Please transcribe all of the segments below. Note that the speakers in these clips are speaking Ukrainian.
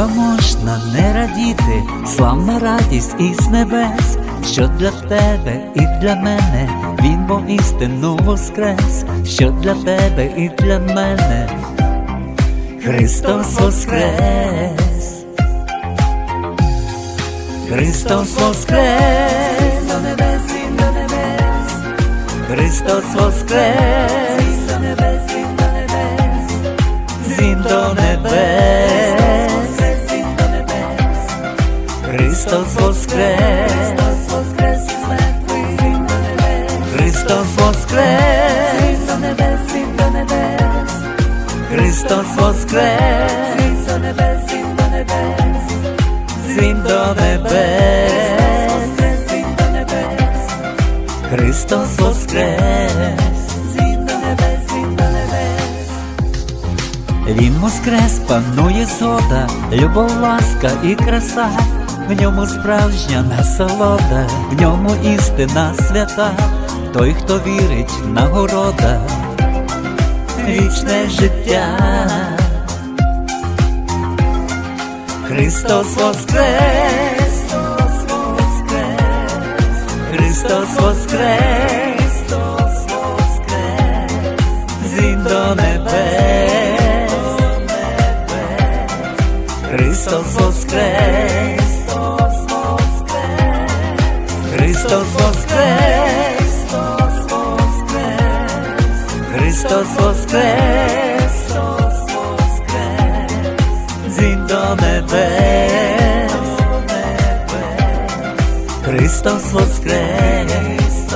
Хіба можна не радіти, славна радість із небес, що для тебе і для мене. Він бо істину воскрес, що для тебе і для мене. Христос воскрес, Христос воскрес, до небес, Він до небес, Христос воскрес, до небес, до небес, до небес, Христос воскрес, Він до небес, Він до небес, Він до небес, Він до небес, Христос воскрес, Він до небес, Він до небес. Він воскрес, панує зода, любов, ласка і краса, в ньому справжня насолода, в ньому істина свята, той, хто вірить, нагорода, вічне життя. Христос воскрес, Христос воскрес, Він до небес, Христос воскрес, Христос воскрес, Христос воскрес, Він до небес, Христос воскрес,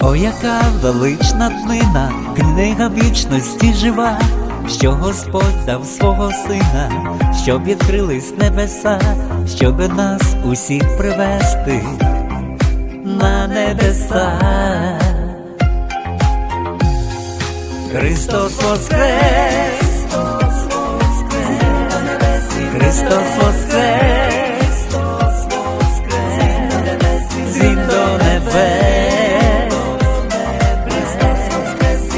О, яка велична днина, книга вічності жива, що Господь дав свого сина, щоб відкрились небеса, щоб нас усіх привести на небеса. Христос воскрес, Христос воскрес, Він до небес,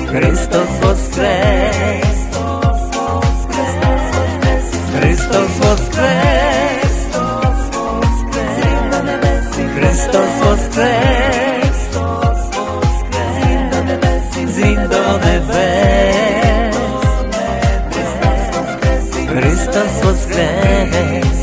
Христос Христос воскрес, Звін до небес, Звін до небес, Христос воскрес, Христос воскрес.